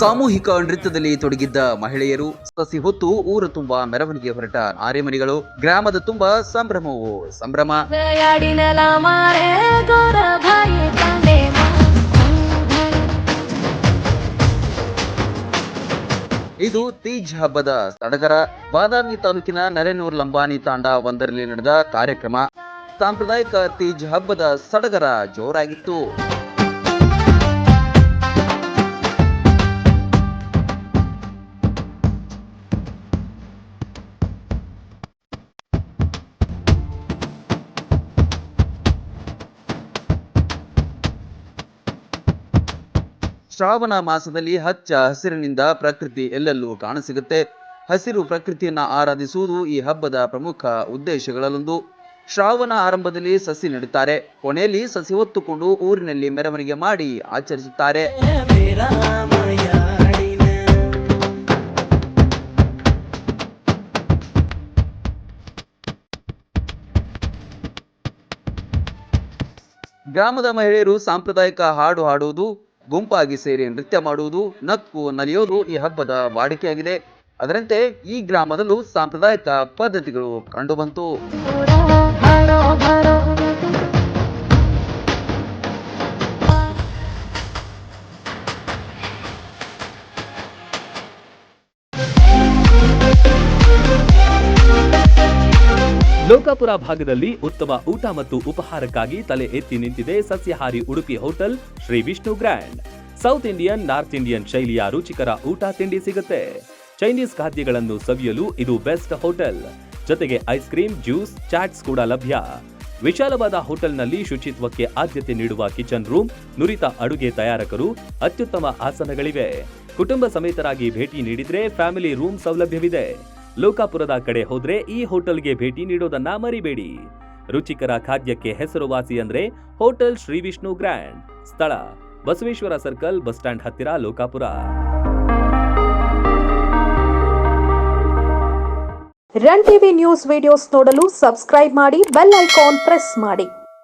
ಸಾಮೂಹಿಕ ನೃತ್ಯದಲ್ಲಿ ತೊಡಗಿದ್ದ ಮಹಿಳೆಯರು ಸಸಿ ಹೊತ್ತು ಊರು ತುಂಬಾ ಮೆರವಣಿಗೆ ಹೊರಟ ಆರೆಮನಿಗಳು ಗ್ರಾಮದ ತುಂಬಾ ಸಂಭ್ರಮವು ಸಂಭ್ರಮ. ಇದು ತೀಜ್ ಹಬ್ಬದ ಸಡಗರ. ಬಾದಾಮಿ ತಾಲೂಕಿನ ನರೇನೂರ್ ಲಂಬಾನಿ ತಾಂಡ ಒಂದರಲ್ಲಿ ನಡೆದ ಕಾರ್ಯಕ್ರಮ. ಸಾಂಪ್ರದಾಯಿಕ ತೀಜ್ ಹಬ್ಬದ ಸಡಗರ ಜೋರಾಗಿತ್ತು. ಶ್ರಾವಣ ಮಾಸದಲ್ಲಿ ಹಚ್ಚ ಹಸಿರಿನಿಂದ ಪ್ರಕೃತಿ ಎಲ್ಲೆಲ್ಲೂ ಕಾಣಸಿಗುತ್ತೆ. ಹಸಿರು ಪ್ರಕೃತಿಯನ್ನ ಆರಾಧಿಸುವುದು ಈ ಹಬ್ಬದ ಪ್ರಮುಖ ಉದ್ದೇಶಗಳಲ್ಲೊಂದು. ಶ್ರಾವಣ ಆರಂಭದಲ್ಲಿ ಸಸಿ ನೆಡುತ್ತಾರೆ. ಕೊನೆಯಲ್ಲಿ ಸಸಿ ಹೊತ್ತುಕೊಂಡು ಊರಿನಲ್ಲಿ ಮೆರವಣಿಗೆ ಮಾಡಿ ಆಚರಿಸುತ್ತಾರೆ. ಗ್ರಾಮದ ಮಹಿಳೆಯರು ಸಾಂಪ್ರದಾಯಿಕ ಹಾಡು ಹಾಡುವುದು ಗುಂಪಾಗಿ ಸೇರಿ ನೃತ್ಯ ಮಾಡುವುದು ನಕ್ಕು ನಲಿಯೋದು ಈ ಹಬ್ಬದ ವಾಡಿಕೆಯಾಗಿದೆ. ಅದರಂತೆ ಈ ಗ್ರಾಮದಲ್ಲೂ ಸಾಂಪ್ರದಾಯಿಕ ಪದ್ಧತಿಗಳು ಕಂಡುಬಂತು ಲೋಕಾಪುರ ಭಾಗದಲ್ಲಿ ಉತ್ತಮ ಊಟ ಮತ್ತು ಉಪಹಾರಕ್ಕಾಗಿ ತಲೆ ಎತ್ತಿ ನಿಂತಿದೆ ಸಸ್ಯಹಾರಿ Udupi hotel Shri Vishnu grand. South Indian, north Indian ಶೈಲಿಯ ರುಚಿಕರ ಊಟ ತಿಂಡಿ ಸಿಗುತ್ತೆ. ಚೈನೀಸ್ ಖಾದ್ಯಗಳನ್ನು ಸವಿಯಲು ಇದು ಬೆಸ್ಟ್ ಹೋಟೆಲ್. ಜೊತೆಗೆ ಐಸ್ ಕ್ರೀಮ್, ಜ್ಯೂಸ್, ಚಾಟ್ಸ್ ಕೂಡ ಲಭ್ಯ. ವಿಶಾಲವಾದ ಹೋಟೆಲ್ನಲ್ಲಿ ಶುಚಿತ್ವಕ್ಕೆ ಆದ್ಯತೆ ನೀಡುವ ಕಿಚನ್ ರೂಮ್, ನುರಿತ ಅಡುಗೆ ತಯಾರಕರು ಅತ್ಯುತ್ತಮ ಆಸನಗಳಿವೆ. ಕುಟುಂಬ ಸಮೇತರಾಗಿ ಭೇಟಿ ನೀಡಿದರೆ ಫ್ಯಾಮಿಲಿ ರೂಮ್ ಸೌಲಭ್ಯವಿದೆ. ಲೋಕಾಪುರದ ಕಡೆ ಹೋದ್ರೆ ಈ ಹೋಟೆಲ್ಗೆ ಭೇಟಿ ನೀಡೋದನ್ನ ಮರಿಬೇಡಿ. ರುಚಿಕರ ಖಾದ್ಯಕ್ಕೆ ಹೆಸರುವಾಸಿ ಅಂದ್ರೆ ಹೋಟೆಲ್ ಶ್ರೀ ವಿಷ್ಣು ಗ್ರ್ಯಾಂಡ್. ಸ್ಥಳ, ಬಸವೇಶ್ವರ ಸರ್ಕಲ್ ಬಸ್ ಸ್ಟ್ಯಾಂಡ್ ಹತ್ತಿರ Lokapur. Run TV news videos ನೋಡಲು ಸಬ್ಸ್ಕ್ರೈಬ್ ಮಾಡಿ, ಬೆಲ್ ಐಕಾನ್ ಪ್ರೆಸ್ ಮಾಡಿ.